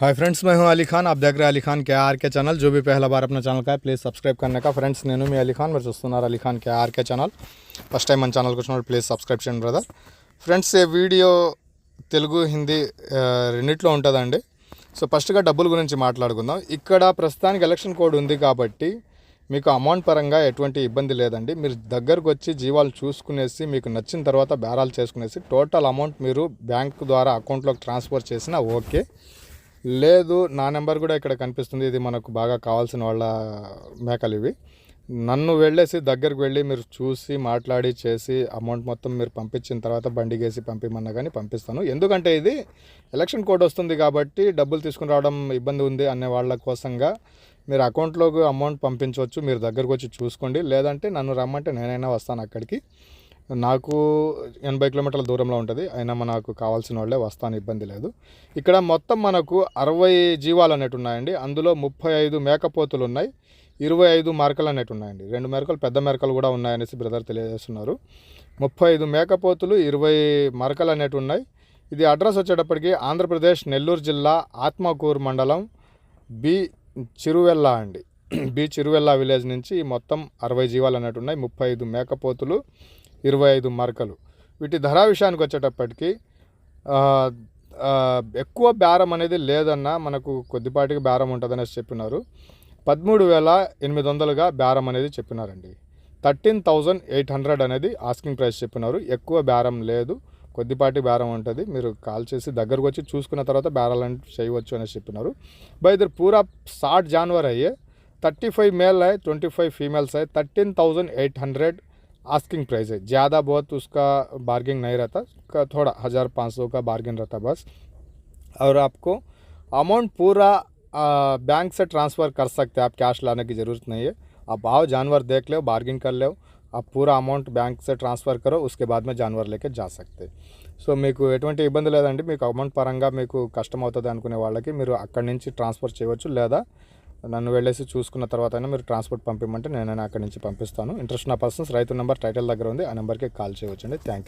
Hi friends मैं हूं अली खान आप देख रहे हैं अली खान के आर के चैनल जो भी पहला बार अपना ఛానల్ का है ప్లీజ్ సబ్స్క్రైబ్ करने का ఫ్రెండ్స్ నేను మీ అలీ ఖాన్ మీరు చూస్తున్నారు Ali Khan K R K channel first time మన ఛానల్కి వచ్చినప్పుడు ప్లీజ్ సబ్స్క్రైబ్ చేయండి బ్రదర్ ఫ్రెండ్స్ ఈ వీడియో తెలుగు హిందీ ఆ, రెండిట్లో ఉంటుందండి సో ఫస్ట్గా డబ్బుల గురించి మాట్లాడుకుందాం ఇక్కడ ప్రస్తుతానికి ఎలక్షన్ కోడ్ ఉంది కాబట్టి మీకు అమౌంట్ పరంగా ఎటువంటి ఇబ్బంది లేదండి మీరు దగ్గరకు వచ్చి జీవాలు చూసుకునేసి మీకు నచ్చిన తర్వాత బేరాలు చేసుకునేసి టోటల్ అమౌంట్ మీరు బ్యాంక్ ద్వారా అకౌంట్లోకి ట్రాన్స్ఫర్ చేసినా ఓకే లేదు నా నెంబర్ కూడా ఇక్కడ కనిపిస్తుంది. ఇది మనకు బాగా కావాల్సిన వాళ్ళ మేకలు ఇవి. నన్ను వెళ్ళేసి దగ్గరకు వెళ్ళి మీరు చూసి మాట్లాడి చేసి అమౌంట్ మొత్తం మీరు పంపించిన తర్వాత బండి గేసి పంపిమన్నా కానీ పంపిస్తాను. ఎందుకంటే ఇది ఎలక్షన్ కోడ్ వస్తుంది కాబట్టి డబ్బులు తీసుకుని రావడం ఇబ్బంది ఉంది అనే వాళ్ళ కోసంగా మీరు అకౌంట్లోకి అమౌంట్ పంపించవచ్చు. మీరు దగ్గరకు వచ్చి చూసుకోండి. లేదంటే నన్ను రమ్మంటే నేనైనా వస్తాను అక్కడికి. నాకు ఎనభై కిలోమీటర్ల దూరంలో ఉంటుంది. అయినా మనకు కావాల్సిన వాళ్ళే వస్తాను ఇబ్బంది లేదు. ఇక్కడ మొత్తం మనకు అరవై జీవాలు అనేవి ఉన్నాయండి. అందులో ముప్పై ఐదు మేకపోతులు ఉన్నాయి. ఇరవై ఐదు మెరకలు అనేవి ఉన్నాయండి. రెండు మెరకలు పెద్ద మెరకలు కూడా ఉన్నాయనేసి బ్రదర్ తెలియజేస్తున్నారు. ముప్పై ఐదు మేకపోతులు ఇరవై మరకలు అనేవి ఉన్నాయి. ఇది అడ్రస్ వచ్చేటప్పటికి ఆంధ్రప్రదేశ్ నెల్లూరు జిల్లా ఆత్మకూరు మండలం బి చిరువెల్ల అండి. బి చిరువెల్ల విలేజ్ నుంచి మొత్తం అరవై జీవాలు అనేవి ఉన్నాయి. ముప్పై ఐదు మేకపోతులు ఇరవై ఐదు మార్కలు. వీటి ధర విషయానికి వచ్చేటప్పటికి ఎక్కువ బేరం అనేది లేదన్న మనకు కొద్దిపాటికి బేరం ఉంటుందనేసి చెప్పినారు. పదమూడు వేల ఎనిమిది వందలుగా బేరం అనేది చెప్పినారండి. థర్టీన్ థౌజండ్ ఎయిట్ హండ్రెడ్ అనేది ఆస్కింగ్ ప్రైస్ చెప్పినారు. ఎక్కువ బేరం లేదు కొద్దిపాటి బేరం ఉంటుంది. మీరు కాల్ చేసి దగ్గరకు వచ్చి చూసుకున్న తర్వాత బేరాలను చేయవచ్చు అనేసి చెప్పినారు. బై ఇద్దరు పూరా సాట్ జాన్వర్ అయ్యే థర్టీ ఫైవ్ మేల్ అయ్యి ట్వంటీ ఫైవ్ ఫీమేల్స్ అయ్యి thirteen thousand eight hundred asking price है ज़्यादा बहुत उसका बार्गिंग नहीं रहता का थोड़ा हज़ार पाँच सौ का बार्गिन रहता बस और आपको अमाउंट पूरा आ, बैंक से ट्रांसफ़र कर सकते हैं आप कैश लाने की ज़रूरत नहीं है आप आओ जानवर देख लो बार्गिंग कर लो आप पूरा అమౌంట్ బ్యాంక్ से ట్రాన్స్ఫర్ करो उसके बाद में जानवर लेके जा सकते సో మీకు ఎటువంటి ఇబ్బంది లేదండి మీకు అమౌంట్ పరంగా మీకు కష్టం అవుతుంది అనుకునే వాళ్ళకి మీరు అక్కడి నుంచి ట్రాన్స్ఫర్ చేయవచ్చు లేదా నన్ను వెళ్ళేసి చూసుకున్న తర్వాత అయినా మీరు ట్రాన్స్పోర్ట్ పంపించమంటే నేనైనా అక్కడి నుంచి పంపిస్తాను. ఇంట్రెస్ట్ నా పర్సన్స్ రైతు నెంబర్ టైటిల్ దగ్గర ఉంది. ఆ నెంబర్కి కాల్ చేయవచ్చండి. Thank you